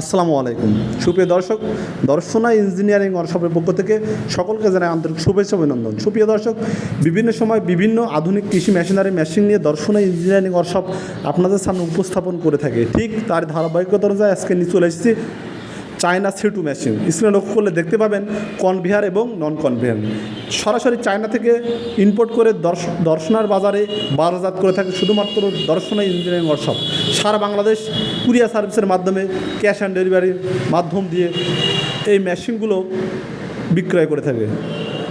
আসসালামু আলাইকুম। সুপ্রিয় দর্শক, দর্শনা ইঞ্জিনিয়ারিং ওয়ার্কশপের পক্ষ থেকে সকলকে জানাই আন্তরিক শুভেচ্ছা অভিনন্দন। সুপ্রিয় দর্শক, বিভিন্ন সময় বিভিন্ন আধুনিক কৃষি মেশিনারি মেশিন নিয়ে দর্শনা ইঞ্জিনিয়ারিং ওয়ার্কশপ আপনাদের সামনে উপস্থাপন করে থাকে। ঠিক তার ধারাবাহিকতা অনুযায়ী আজকে নিয়ে চলে এসেছি চায়না সি টু মেশিন। স্ক্রিনে লক্ষ্য করলে দেখতে পাবেন কনভেয়ার এবং নন কনভিয়ার সরাসরি চায়না থেকে ইম্পোর্ট করে দর্শ, দর্শনার বাজারে বাজারজাত করে থাকে শুধুমাত্র দর্শনা ইঞ্জিনিয়ারিং ওয়ার্কশপ সারা বাংলাদেশ কুরিয়া সার্ভিসের মাধ্যমে ক্যাশ অ্যান্ড ডেলিভারির মাধ্যম দিয়ে এই মেশিনগুলো বিক্রয় করে থাকে।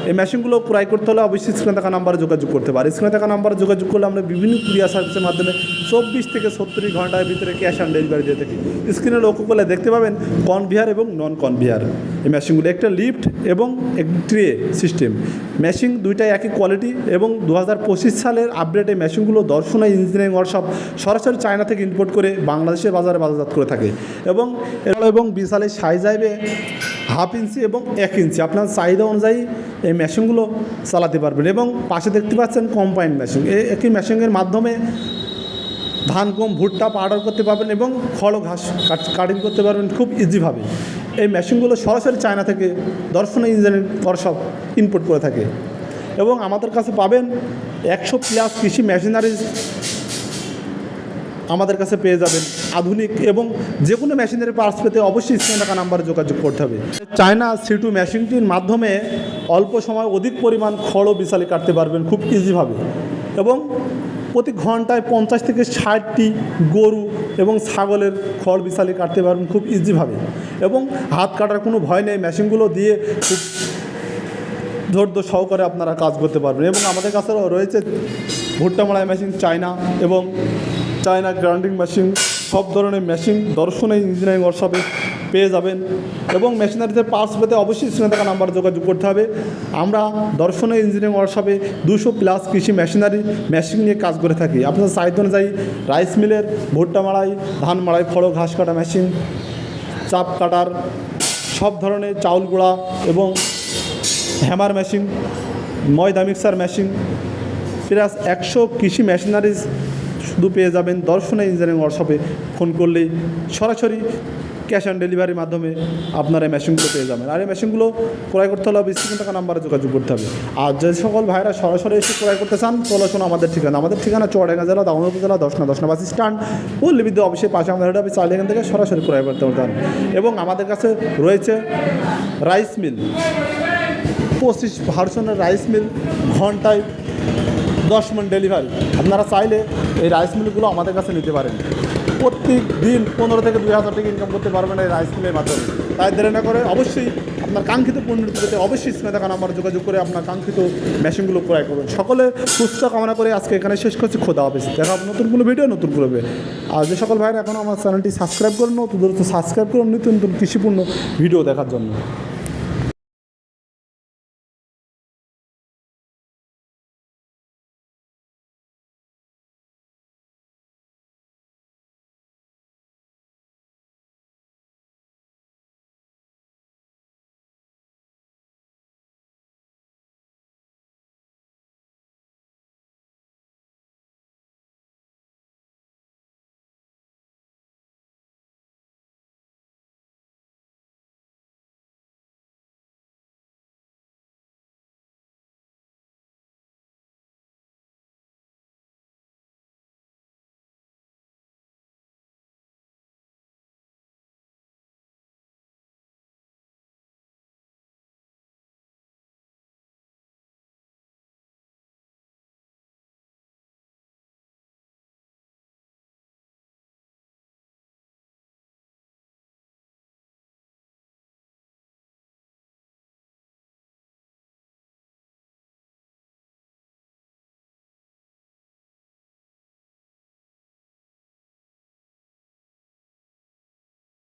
এই মেশিনগুলো ক্রয় করতে হলে অবশ্যই স্ক্রিনে থাকা নাম্বারে যোগাযোগ করতে পারে স্ক্রিনে থাকা নাম্বারে যোগাযোগ করলে আমরা বিভিন্ন কুরিয়ার সার্ভিসের মাধ্যমে চব্বিশ থেকে সত্তর ঘণ্টার ভিতরে ক্যাশ অন ডেলিভারি দিয়ে থাকি। স্ক্রিনে লক্ষ্য করলে দেখতে পাবেন কনভিয়ার এবং নন কনভিয়ার এই মেশিনগুলো একটা লিফট এবং এক ট্রে সিস্টেম মেশিন দুইটাই একই কোয়ালিটি এবং দু হাজার পঁচিশ সালের আপডেট মেশিনগুলো দর্শনা ইঞ্জিনিয়ারিং ওয়ার্কশপ সরাসরি চায়না থেকে ইম্পোর্ট করে বাংলাদেশের বাজারে বাজারজাত করে থাকে। এবং এবং বিশালের সাইজ আইবে হাফ ইঞ্চি এবং এক ইঞ্চি। আপনার চাহিদা অনুযায়ী এই মেশিনগুলো চালাতে পারবেন এবং পাশে দেখতে পাচ্ছেন কম্পাইন মেশিন। এই একই মেশিনের মাধ্যমে ধান, গম, ভুট্টা পাউডার করতে পারবেন এবং খড়, ঘাস কাটিং করতে পারবেন খুব ইজিভাবে এই মেশিনগুলো সরাসরি চায়না থেকে দর্শন ইঞ্জিনিয়ারিং ওয়ার্কশপ ইনপুট করে থাকে। এবং আমাদের কাছে পাবেন একশো প্লাস কৃষি মেশিনারিজ আমাদের কাছে পেয়ে যাবেন আধুনিক এবং যে কোনো মেশিনের পার্টস পেতে অবশ্যই স্ক্রিনে থাকা নাম্বারে যোগাযোগ করতে হবে। চায়না সি টু মেশিনটির মাধ্যমে অল্প সময় অধিক পরিমাণ খড় ও বিশালি কাটতে পারবেন খুব ইজিভাবে এবং প্রতি ঘন্টায় পঞ্চাশ থেকে ষাটটি গরু এবং ছাগলের খড় বিশালি কাটতে পারবেন খুব ইজিভাবে এবং হাত কাটার কোনো ভয় নেই মেশিনগুলো দিয়ে খুব ধৈর্য সহকারে আপনারা কাজ করতে পারবেন। এবং আমাদের কাছে রয়েছে ভুট্টা মাড়াই মেশিন চায়না এবং চায়না গ্রাউন্ডিং মেশিন, সব ধরনের মেশিন, দর্শনে ইঞ্জিনিয়ারিং ওয়ার্কশপে পেয়ে যাবেন এবং মেশিনারিতে পার্টস পেতে অবশ্যই স্ক্রিনে থাকা নাম্বার যোগাযোগ করতে হবে। আমরা দর্শনে ইঞ্জিনিয়ারিং ওয়ার্কশপে দুশো প্লাস কৃষি মেশিনারি মেশিন নিয়ে কাজ করে থাকি। আপনার চাহিদা অনুযায়ী রাইস মিলের ভুট্টা মাড়াই, ধান মাড়াই খড়ো ঘাস কাটা মেশিন চাপ কাটার সব ধরনের চাউল গুঁড়া এবং হ্যামার মেশিন ময়দা মিক্সার মেশিন প্লাস একশো কৃষি মেশিনারিজ শুধু পেয়ে যাবেন দর্শনা ইঞ্জিনিয়ারিং ওয়ার্কশপে ফোন করলেই সরাসরি ক্যাশ অন ডেলিভারির মাধ্যমে আপনারা এই মেশিনগুলো পেয়ে যাবেন। আর এই মেশিনগুলো ক্রয় করতে হলে বিশ টাকা নাম্বারে যোগাযোগ করতে হবে। আর যে সকল ভাইরা সরাসরি এসে ক্রয় করতে চান, চলে আসুন আমাদের ঠিকানা। আমাদের ঠিকানা চুয়াডাঙ্গা জেলা দামোদর উপজেলা দশনা দশনা বাস স্ট্যান্ড। পল্লী বিদ্যুৎ অফিসের পাশে আমাদের হেড অফিস চাইলে এখান থেকে সরাসরি ক্রয় করতে পারতেন এবং আমাদের কাছে রয়েছে রাইস মিল পঁচিশ ভার্সনের রাইস মিল ঘন্টায় দশ মিনিট ডেলিভারি আপনারা চাইলে এই রাইস মিলগুলো আমাদের কাছে নিতে পারেন। প্রত্যেক দিন পনেরো থেকে দুই হাজার টাকা ইনকাম করতে পারবেন এই রাইস মিলের মাধ্যমে। তাই দেরি না করে অবশ্যই আপনার কাঙ্ক্ষিত পণ্যটি পেতে অবশ্যই স্ক্রিনে থাকা যোগাযোগ করে আপনার কাঙ্ক্ষিত মেশিনগুলো ক্রয় করবেন সকলে সুস্থ কামনা করে আজকে এখানে শেষ করছি। খোদা অফিস দেখা হবে নতুন কোনো ভিডিও নতুন করবে আর যে সকল ভাইরা এখনও আমার চ্যানেলটি সাবস্ক্রাইব করুন নতুন সাবস্ক্রাইব করুন। নিত্য নতুন কৃষিপূর্ণ ভিডিও দেখার জন্য।